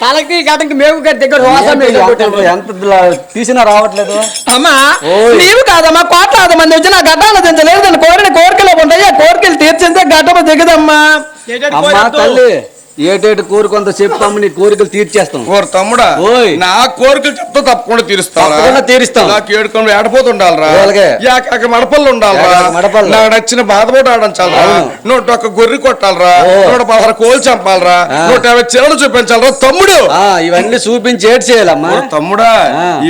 తలకి గటకి మేకు గారి దగ్గర రోసం ఏంటి ఎంత- ఎంత లా- తీసినా రావట్లేదు? అమ్మా ఓయ్. నీవు కాదమ్మా కోట్లాది మంది వచ్చి నా గడ్డాలు దించలేదు దాని కోరిన కోరికలు ఉంటాయి. ఆ కోరికలు తీర్చిందే గడ్డమ దిగదమ్మా. అమ్మా తల్లి. ఏటేటి కోరికొంత చెప్పమ్మ నీ కోరికలు తీర్చేస్తాం ఓరు తమ్ముడా ఓయ్. నా కోరికలు చెప్తా తప్పకుండా తప్పకుండా తీరుస్తాం. నాకు ఏడుకొని ఏడపోతుండాలరా. యాక మడపల్లు ఉండాలరా. నాకు నచ్చిన బాధపోటు ఆడించాలరా అవును. నూట ఒక్క గొర్రె కొట్టాలరా. నూట పదహారు కోలు చంపాలరా. నూట యాభై చీరలు చూపించాలరా తమ్ముడు ఆ, ఇవన్నీ చూపించి ఏడ్ చేయాలమ్మా తమ్ముడా.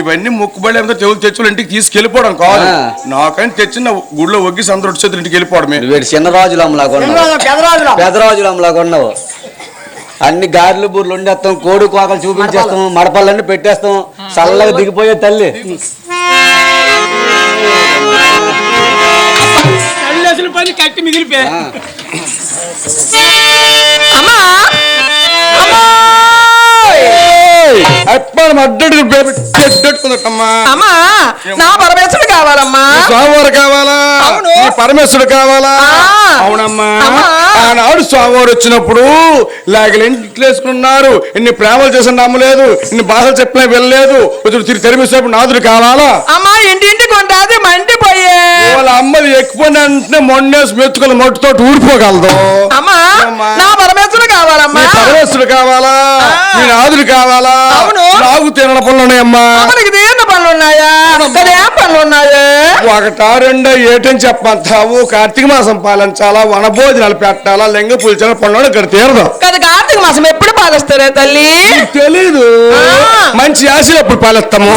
ఇవన్నీ ముక్కుబడి ఏమిటో తెవులు తెచ్చులు ఇంటికి తీసుకెళ్ళిపోవడం కాదు. నాకని తెచ్చిన గుళ్ళో ఒగ్గి సందడి చేతులు ఇంటికి వెళ్ళిపోవడమే వీడు చిన్నరాజులు అమ్మలాగా పెదరాజులు అమ్మలాగా ఉన్నావు అన్ని గారెలు బూర్లు వండేస్తాం కోడి కోకలు చూపించేస్తాం మడపళ్ళన్నీ పెట్టేస్తాం. చల్లగా దిగిపోయే తల్లి. పని కట్టి మిగిలిపోయి. అమ్మా! నా పరమేశ్వరుడు కావాలమ్మా. స్వామివారు కావాలా? పరమేశ్వరుడు కావాలా. అవునమ్మా. ఆనాడు స్వామివారు వచ్చినప్పుడు లాగలు ఇంట్లో వేసుకున్నారు. ఇన్ని ప్రేమలు చేసిన నమ్మలేదు ఇన్ని బాధలు చెప్పినా వెళ్ళలేదు ఇప్పుడు తిరిగి తెరిపేసేప్పుడు నాదుడు కావాలా? అమ్మా ఇంటింటికి ఉంటుంది వాళ్ళ అమ్మది ఎక్కువ అంటే మొన్నేసి మెత్తుకుని మొట్టుతో ఊడిపోగలదు. అమ్మా. నా పరమేశ్వరుడు కావాలమ్మా. పరమేశ్వరుడు కావాలా. నీ నాదుడు కావాలా? అవును. నాకు తినడ పనులు ఉన్నాయమ్మా అమ్మనికి దేన్న పనులు ఉన్నాయా ఏం పనులు ఉన్నాయా ఒకటా రెండో ఏటని చెప్పంతావు కార్తీక మాసం పాలించాలా? వనభోజనాలు పెట్టాలా? లింగ పూజలు పనులు ఇక్కడ తీరదు. కదా కార్తీక మాసం ఎప్పుడు పాలిస్తారే తల్లి? తెలీదు. మంచి ఆశలు ఎప్పుడు పాలిస్తాము.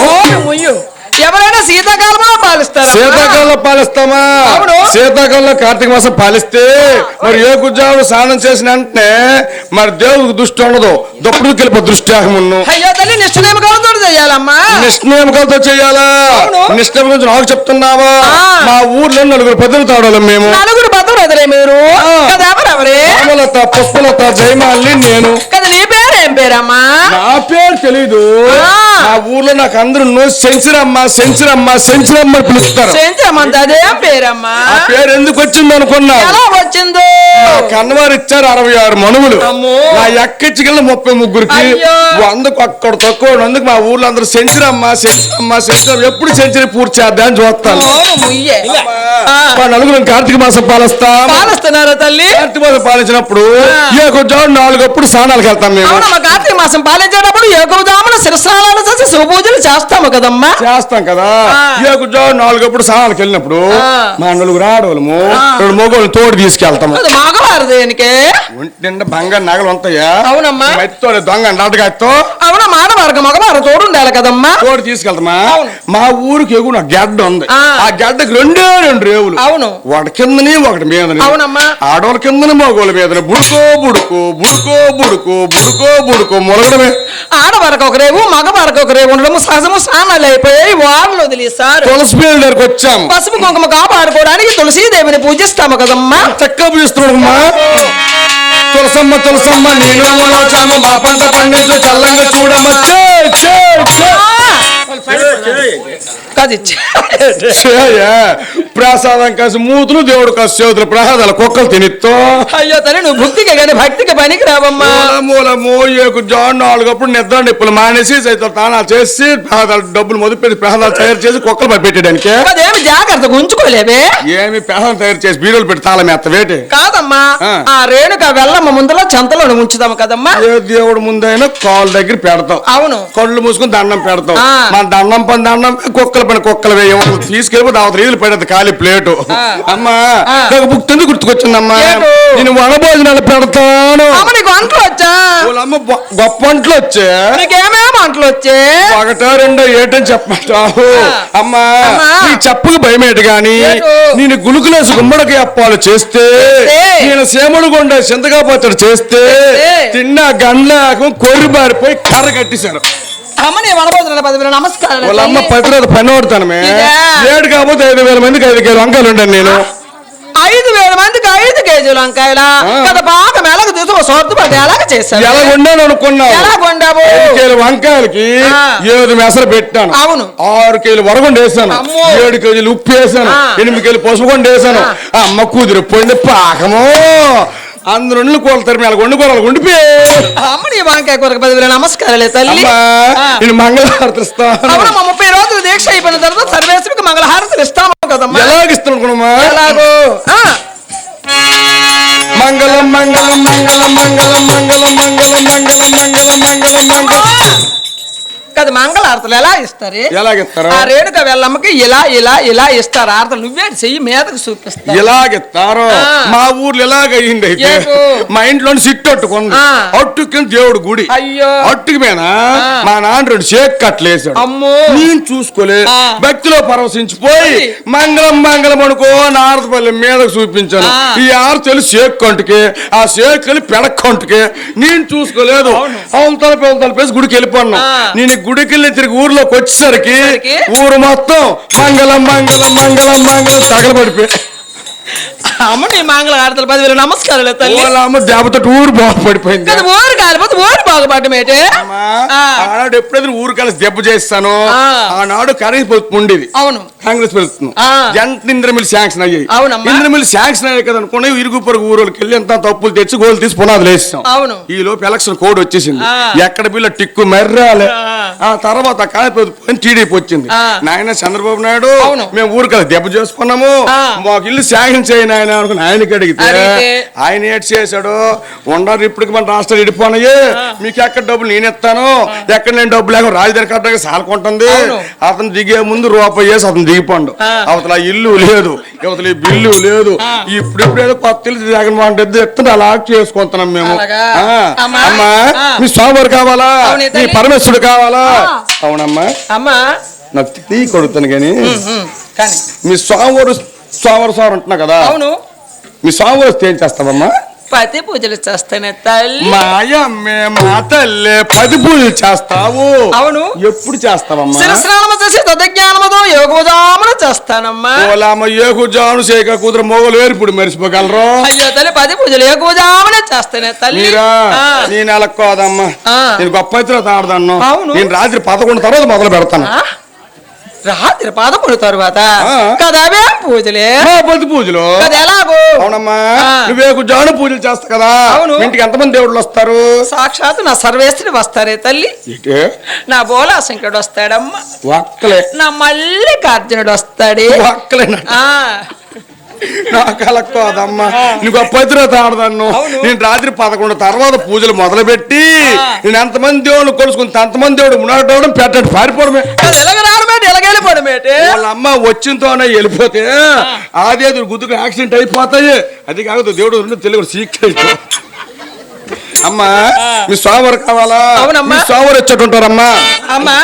ఎవరైనా శీతాకాలంలో పాలిస్తారా? శీతాకాలంలో పాలిస్తామా. శీతాకాలంలో కార్తీక మాసం పాలిస్తే మరి ఏ గుజ్జాడు స్నానం చేసిన వెంటనే మరి దేవుడికి దృష్టి ఉండదు. దప్పుడు కలిపి దృష్టి అయ్యో తల్లి నిష్ఠనేమకాలతో చేయాలమ్మా. నిష్ణేమకాలతో చేయాలా. నిష్ఠేమ గురించి నాకు చెప్తున్నావా. మా ఊర్లో నలుగురు పెద్దలు తాడాలి మేము. నలుగురు బతులు ఎదురే మీరు. పుష్పలత జయమాలి నేను. కదా నీ పేరు? పేరమ్మా? నా పేరు తెలీదు. ఆ. నా ఊర్లో నాకు అందరూ సెంచరమ్మ సెంచరమ్మ సెంచరమ్మ అని పిలుస్తారు. సెంచమంత అదేం పేరమ్మా. ఆ పేరు ఎందుకు వచ్చింది అనుకున్నా ఎలా వచ్చిందో? కన్నవారు ఇచ్చారు అరవై ఆరు మనువులు. నా ఎక్కించగల ముప్పై ముగ్గురికి అయ్యో. వందకు అక్కడ తక్కువ అందుకు మా ఊర్లో అందరూ సెంచరమ్మ సెంచరమ్మ సెంచరమ్మ. ఎప్పుడు సెంచరీ పూర్తి చేద్దామని చూస్తాను. ఓ ముయ్యే. ఆ. మా నలుగురు కార్తీక మాసం పాలిస్తాం. పాలిస్తున్నారా తల్లి? కార్తీక మాసం పాలించినప్పుడు. ఏ కొంచెం నాలుగప్పుడు స్నానాలకు వెళ్తాం మేము. కార్తీక మాసం పాలించేటప్పుడు ఏకవదామున శిరస్నానాలు చేసి శుభపూజలు చేస్తాము కదమ్మా చేస్తాం కదా ఆ. ఏ కొంచెం నాలుగప్పుడు స్నానాలకు వెళ్ళినప్పుడు. మా నలుగురు ఆడవాళ్ళము. రెండు మొగోళ్ళు తోడు తీసుకెళ్తాము అది మగవారు దేనికి ఒంటి నిండా బంగారు నగలు ఉంటాయా అవునమ్మా. మెత్తో దొంగ నాటకాయతో అవునా మానవారికి మగవారు తోడు ఉండాలి కదమ్మా? తోడు తీసుకెళ్తామా. మా ఊరికి ఎగున గడ్డ ఉంది. ఆ. గడ్డకి రెండే రెండు రేవులు. అవును. ఒకటి కిందని ఒకటి మీదని. అవునమ్మా. ఆడవాళ్ళ కిందని మగోళ్ళ మీదని. బుడుకో బుడుకు బుడుకో బుడుకు బుడుకో బుడుకు మొలగడమే ఆడవారికి ఒక రేవు మగవారికి ఒక రేవు ఉండడం సహజము స్నానాలు అయిపోయాయి వాళ్ళు వదిలేస్తారు తులసి దగ్గరకు వచ్చాము పసుపు కుంకుమ కాపాడుకోవడానికి తులసీదేవిని పూజిస్తాము కదమ్మా. చక్కగా పూజిస్తున్నాడమ్మా. తులసమ్మ తులసమ్మ నేను వచ్చాము మా పంట పండించు చల్లంగా చూడమ్మ. చే, చే, చే. చేయ్. ప్రసాదం కాసి మూతులు దేవుడు కాసి చేతులు ప్రసాదాలు కుక్కలు తినిత్తో. అయ్యో తల్లి నువ్వు భక్తికి కానీ భక్తికి పనికి రావమ్మా. మూలము ఏకు జాన్ నాలుగప్పుడు నిద్ర నిప్పులు మానేసి సైతం తానాలు చేసి ప్రసాదాలు డబ్బులు మొదలు పెట్టి ప్రసాదాలు తయారు చేసి కుక్కలు పై పెట్టడానికి అదేమి జాగ్రత్తగా ఉంచుకోలేవే? ఏమి ప్రసాదం తయారు చేసి బీరులు పెట్టి తాళం ఎత్త వేటి కాదమ్మా ఆ. రేణుక వెళ్ళమ్మ ముందులో చంతలో ఉంచుదాము కదమ్మా. ఏ దేవుడు ముందైనా కాళ్ళ దగ్గర పెడతాం అవును. కళ్ళు మూసుకుని దండం పెడతాం. మన దండం పని దండం కుక్కల పని కుక్కలు వేయం తీసుకెళ్ళి అవతల రీలు పెడతాది ఖాళీ ప్లేటు. అమ్మా. నాకు బుక్ తింది గుర్తుకొచ్చిందమ్మా ఏటు? నేను వనభోజనాలు పెడతాను అమ్మ గొప్ప అంట్లు వచ్చే అంట్లు వచ్చే ఒకటో రెండో ఏటని చెప్పమంటావు. అమ్మా. నీ చెప్పుకు భయమేటి గాని ఏటు? నేను గులుకులేసి గుమ్మడికి అప్పాలు చేస్తే. నేను సేమడు కొండ చింతగా పచ్చడి చేస్తే. తిన్న గండ్లాకం కొర్రి బారిపోయి కర్ర కట్టేశారు అమ్మ నీ వనబోతున్నా పదివేల నమస్కారం వాళ్ళ అమ్మ పది రోజులు పని ఇదా? ఏడు కాకపోతే ఐదు వేల మందికి ఐదు కేజీ వంకాయలు ఉంటాను నేను ఐదు వేల మందికి ఐదు కేజీలు వంకాయల. కదా బాగా మెలకు తీసి సర్దుబాటు ఎలాగ చేశారు ఎలా వండాను అనుకున్నావు ఎలా ఐదు కేజీల వంకాయలకి. ఏడు మెసలు పెట్టాను అవును. ఆరు కేజీలు వరగుండ వేసాను. ఏడు కేజీలు ఉప్పు వేసాను. ఎనిమిది కేజీలు పసుపు కొండ వేసాను. అమ్మ కుదిరిపోయింది పాకము అందరు కూరలు తరిమి వాళ్ళకి వండుకోవాలి వాళ్ళకి వండిపోయి అమ్మ నీ వంకాయ కూరకు పదివేల నమస్కారాలే తల్లి. నేను మంగళహారతి ఇస్తాను అవునమ్మా ముప్పై రోజులు దీక్ష అయిపోయిన తర్వాత సర్వేశ్వరికి మంగళహారతులు ఇస్తాము కదమ్మా ఎలాగిస్తాను అనుకున్నామా ఎలాగో మంగళం మంగళం మంగళం మంగళం మంగళం మంగళం మంగళం మంగళం మంగళం మంగళం కదా మంగళహారతులు ఎలా ఇస్తారు ఎలాగిస్తారు ఆ రేణుక వెళ్ళమ్మకి ఇలా ఇలా ఇలా ఇస్తారు ఆరతలు నువ్వే చెయ్యి మీదకు చూపిస్తా ఎలాగిస్తారు. మా ఊర్లో ఎలాగ అయ్యింది అయితే? మా ఇంట్లో సిట్టు అట్టుకుంది ఆ. అట్టు కింద దేవుడు గుడి అయ్యో అట్టుకి మీద. మా నాన్న రెండు షేక్ కట్టలేసాడు అమ్మో నేను చూసుకోలే. భక్తిలో పరవశించిపోయి అది. మంగళం మంగళం అనుకో నారదపల్లి మీదకు చూపించాను. ఈ ఆరు షేక్ కంటుకి ఆ షేక్ పెడక్ కంటుకి నేను చూసుకోలేదు అవును తలపి అవును తలపేసి గుడికి వెళ్ళిపోన్నా. నేను ఈ గుడికి వెళ్ళి తిరిగి ఊర్లోకి వచ్చేసరికి వచ్చేసరికి? ఊరు మొత్తం మంగళం మంగళం మంగళం మంగళం తగలబడిపోయి అమ్మ నీ మంగళహారతులు పదివేల నమస్కారాలే తల్లి అమ్మ దెబ్బతో ఊరు బాగుపడిపోయింది కదా ఊరు కాలిపోతే ఊరు బాగుపడమేటే అమ్మా, ఆ. ఆనాడు ఎప్పుడైతే ఊరు కలిసి దెబ్బ చేస్తాను. ఆనాడు కరెంట్ ఉండేది అవును కాంగ్రెస్ ఆ. ఎంత ఇంద్రమిల్ శాంక్షన్ అయ్యాయి అవునమ్మా. ఇంద్రమిల్ శాంక్షన్ అయ్యాయి కదా అనుకుని ఇరుగు పొరుగు ఊరోళ్ళకి వెళ్ళి ఎంత తప్పులు తెచ్చి గోలు తీసి పునాదులు వేసాం అవును ఈ లోపు ఎలక్షన్ కోడ్ వచ్చేసింది. ఎక్కడ బిల్ల టిక్కు మెర్రాలే ఆ. తర్వాత కాంగ్రెస్ టీడీపీ వచ్చింది. నాయన చంద్రబాబు నాయుడు అవును. మేము ఊరు కలిసి దెబ్బ చేసుకున్నాము. మాకు ఇల్లు శాంక్షన్ చేయను ఆయన అనుకుని ఆయనకి అడిగితే? ఆయన ఏటి చేశాడు? ఉండరు ఇప్పటికి మన రాష్ట్రాలు ఇడిపోనాయి మీకు ఎక్కడ డబ్బులు నేను ఇస్తాను? ఎక్కడ నేను డబ్బులు లేక రాజధాని కట్టడానికి సాలకుంటుంది. అతను దిగే ముందు రూపాయి వేసి అతను దిగిపోండు. అవతల ఇల్లు లేదు అవతల ఈ బిల్లు లేదు. ఇప్పుడు ఇప్పుడు ఏదో కొత్త ఇల్లు జగన్మోహన్ రెడ్డి అలా చేసుకుంటున్నాం మేము. అమ్మా? మీ స్వామివారు కావాలా? మీ. పరమేశ్వరుడు కావాలా. అవునమ్మా. అమ్మా. నాకు తీ కొడుతాను కానీ. మీ స్వామివారు స్వామివారు స్వామి అంటున్నా కదా. అవును. మీ స్వామివారు వస్తే ఏం చేస్తావమ్మా? పతి పూజలు చేస్తానే తల్లి. మాయమ్మే మా తల్లే పది పూజలు చేస్తావు. అవును. ఎప్పుడు చేస్తావమ్మా? శిరస్నానము చేసి తదజ్ఞానముతో యోగోదామున చేస్తానమ్మా. ఓలామ జాను చేయక కూతురు మొగలు వేరిపుడు మరిచిపోగలరు అయ్యో తల్లి పది పూజలు యోగోదామున చేస్తానే తల్లి. మీరా నేను నెలక్కోదమ్మా. ఆ. నేను గొప్ప ఎత్తున తాడదాను అవును. నేను రాత్రి పదకొండు తర్వాత మొదలు పెడతాను? రాత్రి పదకొండు తరువాత. కదా పూజలే? మా పది పూజలు. కదా ఎలాగో? అవునమ్మా ఆ. నువ్వేకు జాను పూజలు చేస్తా కదా. అవును. ఇంటికి ఎంతమంది దేవుళ్ళు వస్తారు? సాక్షాత్ నా సర్వేశ్వరి వస్తారే తల్లి. నా బోలాశంకరుడు వస్తాడమ్మా. ఒక్కలే నా మల్లికార్జునుడు వస్తాడే. ఒక్కలేనా నా కలక్కోదమ్మా. నీకు గొప్ప ఎత్తున తాడదాను అవును. నేను రాత్రి పదకొండు తర్వాత పూజలు మొదలు పెట్టి ఆ. నేను ఎంతమంది దేవుళ్ళు కొలుసుకుని అంతమంది దేవుడు మునాడవడం పెట్టండి పారిపోవడమే. అది వాళ్ళ అమ్మ వచ్చినతోనే వెళ్ళిపోతే ఆది గుద్దుకు యాక్సిడెంట్ అయిపోతాయి. అది కాదు దేవుడు తెలుగు సీక్రెట్. అమ్మా మీ స్వామివారు కావాలా? అవునమ్మా. స్వామివారు వచ్చేటుంటారమ్మా అమ్మా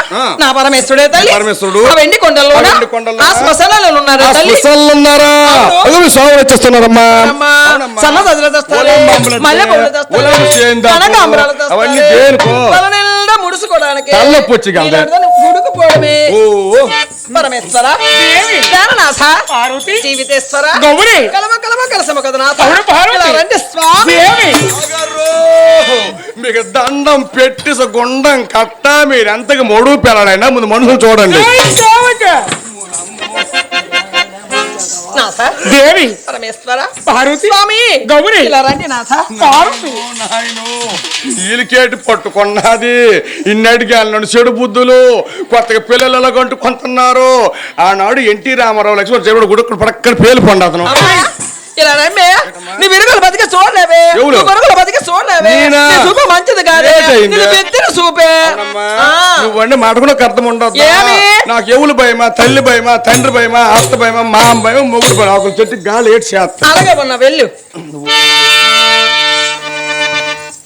నా పరమేశ్వరుడే తల్లి. పరమేశ్వరుడు. వెండి కొండల్లో ఆ ఉన్నారు ఉన్నారా శ్మశానాలు ఉన్నారా అదే మీ స్వామివారు వచ్చేస్తున్నారమ్మా. సన్న సజ్జలు తెస్తారు మల్లె పూలు తెస్తారు అవన్నీ దేనికో? తలనొప్పి వచ్చి కదా పరమేశ్వర. పార్వతి. జీవితేశ్వర. గౌరి. కలసమ కదనాథ. రండి స్వామి! మీకు దండం పెట్టి గుండం కట్ట మీరు ఎంతకి మొడుగు పిల్లడైనా ముందు మనుషులు చూడండి. నాథ. దేవి. పరమేశ్వర. పార్వతి. స్వామి. గౌరి. ఇలా రండి నాథ. పార్వతి. ఈలికేటి పట్టుకున్నది. ఇన్నటికి అన్నాడు చెడు బుద్ధులు. కొత్తగా పిల్లలు ఎలా కొంటుకుంటున్నారు ఆనాడు ఎన్టీ రామారావు లక్ష్మణ్ చెడు గుడుకుడు పడక్కడ పేలు పండు అతను. రమ్మే నీ విరుగులు బతికి చూడలేవే బతికి? నీ చూపు మంచిది కాదే. పెద్దిన చూపే. నువ్వండి మాట కూడా అర్థం ఉండదు? నాకు ఎవరు భయమా? తల్లి భయమా? తండ్రి భయమా? అత్త భయమా? మా భయం మొగుడు భయం ఒక చెట్టు గాలి ఏడ్చి చేస్తా అలాగే ఉన్నా వెళ్ళు.